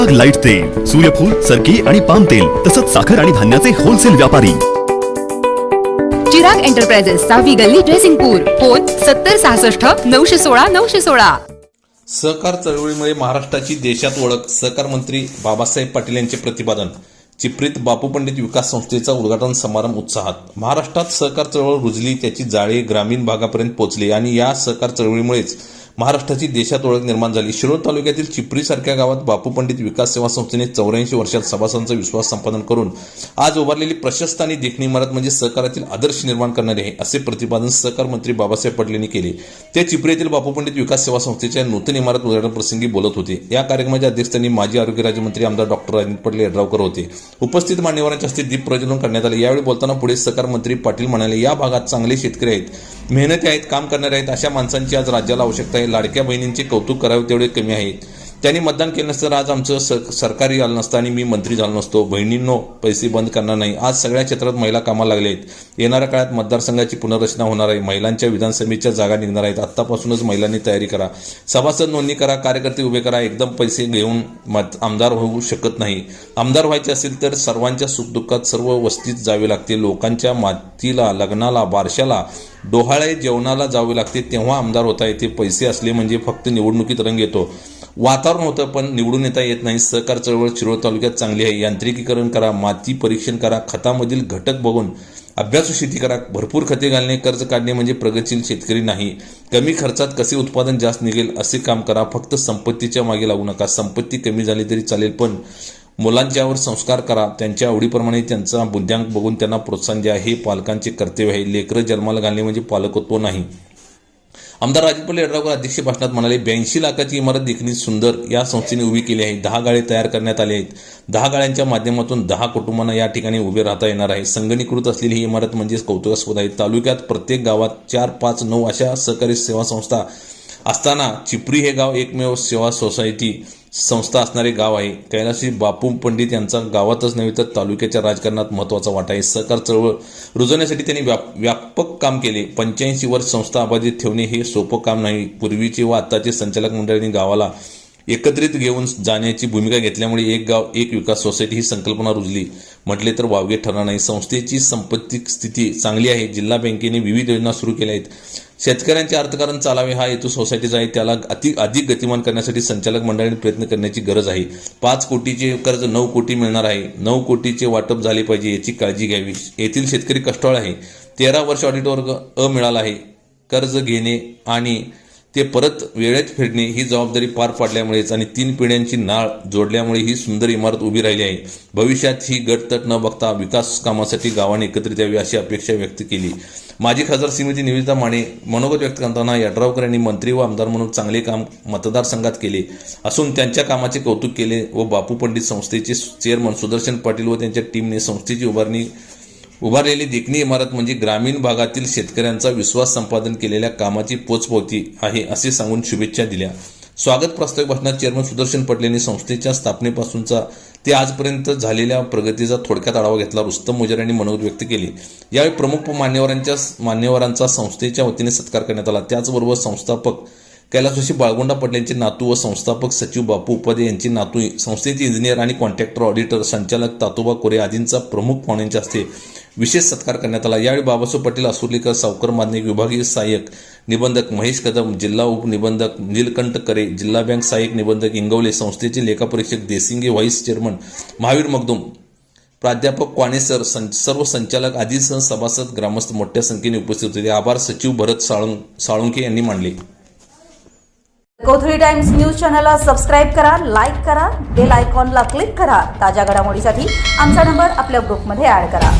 जग लाइट तेल सूर्यफूल सरकी आणि पाम तेल तसंच साखर आणि धान्याचे होलसेल व्यापारी. चिराग एंटरप्राइजेस सहावी गल्ली ड्रेसिंगपूर फोन सत्तर सहासष्ट नऊशे सोळा नऊशे सोळा. सहकार चळवळीमुळे महाराष्ट्राची देशात ओळख सहकार मंत्री बाबासाहेब पाटील यांचे प्रतिपादन चिपरीत बापू पंडित विकास संस्थेचा उद्घाटन समारंभ उत्साहात. महाराष्ट्रात सहकार चळवळ रुजली त्याची जाळे ग्रामीण भागापर्यंत पोहोचली आणि या सहकार चळवळीमुळेच महाराष्ट्राची देशात ओळख निर्माण झाली. शिरोळ तालुक्यातील चिपरीसारख्या गावात बापू पंडित विकास सेवा संस्थेने चौऱ्याऐंशी वर्षात सभासदांचा विश्वास संपादन करून आज उभारलेली प्रशस्त आणि देखणी इमारत म्हणजे सहकारातील आदर्श निर्माण करणारे आहे असे प्रतिपादन सहकार मंत्री बाबासाहेब पाटील यांनी केले. ते चिपरी येथील बापू पंडित विकास सेवा संस्थेच्या नूतन इमारत उद्घाटनप्रसंगी बोलत होते. या कार्यक्रमाच्या अध्यक्षस्थानी माजी आरोग्य राज्यमंत्री आमदार डॉक्टर राजेंद्र पटले यड्रावकर होते. उपस्थित मान्यवरांच्या हस्ते दीप प्रज्वलन करण्यात आले. यावेळी बोलताना पुढे सहकार मंत्री पाटील म्हणाले या भागात चांगले शेतकरी आहेत. मेहनती आहेत काम करणारे आहेत अशा माणसांची आज राज्याला आवश्यकता आहे. लाडक्या बहिणींचे कौतुक करावे तेवढे कमी आहेत. त्यांनी मतदान केलं नसतं तर आज आमचं स- सरकारी आलं नसतं आणि मी मंत्री झालो नसतो. बहिणींनो पैसे बंद करणार नाही. आज सगळ्या क्षेत्रात महिला कामाला लागल्या आहेत. येणाऱ्या काळात मतदारसंघाची पुनर्रचना होणार आहे. महिलांच्या विधानसभेच्या जागा निघणार आहेत. आत्तापासूनच महिलांनी तयारी करा. सभासद नोंदणी करा कार्यकर्ते उभे करा. एकदम पैसे घेऊन मत आमदार होऊ शकत नाही. आमदार व्हायचे असेल तर सर्वांच्या सुखदुःखात सर्व वस्तीत जावे लागते. लोकांच्या मातीला लग्नाला बारशाला डोहाळे जेवणाला जावे लागते तेव्हा आमदार होता येते पैसे असले म्हणजे फक्त निवडणुकीत रंग येतो. वातावरण होतं पण निवडून येता येत नाही. सहकार चळवळ शिरोळ तालुक्यात चांगली आहे. यांत्रिकीकरण करा माती परीक्षण करा खतामधील घटक बघून अभ्यासू शेती करा. भरपूर खते घालणे कर्ज काढणे म्हणजे प्रगतशील शेतकरी नाही. कमी खर्चात कसे उत्पादन जास्त निघेल असे काम करा. फक्त संपत्तीच्या मागे लागू नका. संपत्ती कमी झाली तरी चालेल पण मुलांच्यावर संस्कार करा. त्यांच्या आवडीप्रमाणे त्यांचा बुद्ध्यांक बघून त्यांना प्रोत्साहन द्या. हे पालकांचे कर्तव्य आहे. लेकरं जन्माला घालणे म्हणजे पालकत्व नाही. आमदार राजू पल्ले यड्रावकर अध्यक्ष भाषणात म्हणाले ब्याऐंशी लाखाची इमारत देखणी सुंदर या संस्थेने उभी केली आहे. दहा गाळे तयार करण्यात आले आहेत. दहा गाळ्यांच्या माध्यमातून दहा कुटुंबांना या ठिकाणी उभे राहता येणार आहे. संगणीकृत असलेली ही इमारत म्हणजे कौतुकास्पद आहे. तालुक्यात प्रत्येक गावात चार पाच नऊ अशा सहकारी सेवा संस्था असताना चिपरी हे गाव एकमेव सेवा सोसायटी. संस्था असणारे गाव आहे. कैलाशी बापू पंडित यांचा गावातच नव्हे तर तालुक्याच्या राजकारणात महत्त्वाचा वाटा आहे. सहकार चळवळ रुजवण्यासाठी त्यांनी व्याप व्यापक काम केले. पंच्याऐंशी वर्ष संस्था अबाधित ठेवणे हे सोपं काम नाही. पूर्वीचे व आत्ताचे संचालक मंडळांनी गावाला एकत्रित घेऊन जाण्याची भूमिका घेतल्यामुळे एक गाव एक विकास सोसायटी ही संकल्पना रुजली. म्हटले तर वावगे ठरणार नाही. संस्थेची संपत्ती स्थिती चांगली आहे. जिल्हा बँकेने विविध योजना सुरू केल्या आहेत. शेतकऱ्यांचे अर्थकारण चालावे हा हेतू सोसायटीचा आहे. त्याला अति अधिक गतिमान करण्यासाठी संचालक मंडळाने प्रयत्न करण्याची गरज आहे. पाच कोटीचे कर्ज नऊ कोटी मिळणार आहे. नऊ कोटीचे वाटप झाले पाहिजे याची काळजी घ्यावी. येथील शेतकरी कष्टाळ आहे. तेरा वर्ष ऑडिट वर्ग अ मिळाला आहे. कर्ज घेणे आणि ते परत वेळेत फेडणे ही जबाबदारी पार पाडल्यामुळेच आणि तीन पिढ्यांची नाळ जोडल्यामुळे ही सुंदर इमारत उभी राहिली आहे. भविष्यात ही गटतट न बघता विकास कामासाठी गावाने एकत्रित यावी अशी अपेक्षा व्यक्त केली. माजी खासदार श्रीमती निवेदिता माने मनोगत व्यक्त करताना यड्रावकर यांनी मंत्री व आमदार म्हणून चांगले काम मतदारसंघात केले. असून त्यांच्या कामाचे कौतुक केले व बापू पंडित संस्थेचे चेअरमन सुदर्शन पाटील व त्यांच्या टीमने संस्थेची उभारणी उभारलेली देखणी इमारत म्हणजे ग्रामीण भागातील शेतकऱ्यांचा विश्वास संपादन केलेल्या कामाची पोचपवती आहे असे सांगून शुभेच्छा दिल्या. स्वागत प्रस्ताव भाषणात चेअरमन सुदर्शन पटेल यांनी संस्थेच्या स्थापनेपासूनचा ते आजपर्यंत झालेल्या प्रगतीचा थोडक्यात आढावा घेतला रुस्तम मुजर यांनी मनोगत व्यक्त केले. यावेळी प्रमुख मान्यवरांच्या मान्यवरांचा संस्थेच्या वतीने सत्कार करण्यात आला. त्याचबरोबर संस्थापक कैलासोशी बाळगोंडा पटेल यांचे नातू व संस्थापक सचिव बापू उपाध्ये यांची नातू संस्थेचे इंजिनियर आणि कॉन्ट्रॅक्टर ऑडिटर संचालक तातोबा कोरे आदींचा प्रमुख पाहुण्यांच्या हस्ते विशेष सत्कार करण्यात आला. यावेळी बाबासाहेब पाटील असुर्लीकर सावकर मान्य विभागीय सहाय्यक निबंधक महेश कदम जिल्हा उपनिबंधक नीलकंठ करे जिल्हा बँक सहाय्यक निबंधक इंगवले संस्थेचे लेखापरीक्षक देसिंगे व्हाईस चेअरमन महावीर मगदुम प्राध्यापक क्वाणेसर सं सर्व संचालक आदीसह सभासद ग्रामस्थ मोठ्या संख्येने उपस्थित होते. आभार सचिव भरत साळुं साळुंके यांनी मानले. कोथळी टाइम्स न्यूज चॅनलला सबस्क्राईब करा लाईक करा बेल आयकॉनला क्लिक करा. ताज्या घडामोडीसाठी आमचा नंबर आपल्या ग्रुपमध्ये ॲड करा.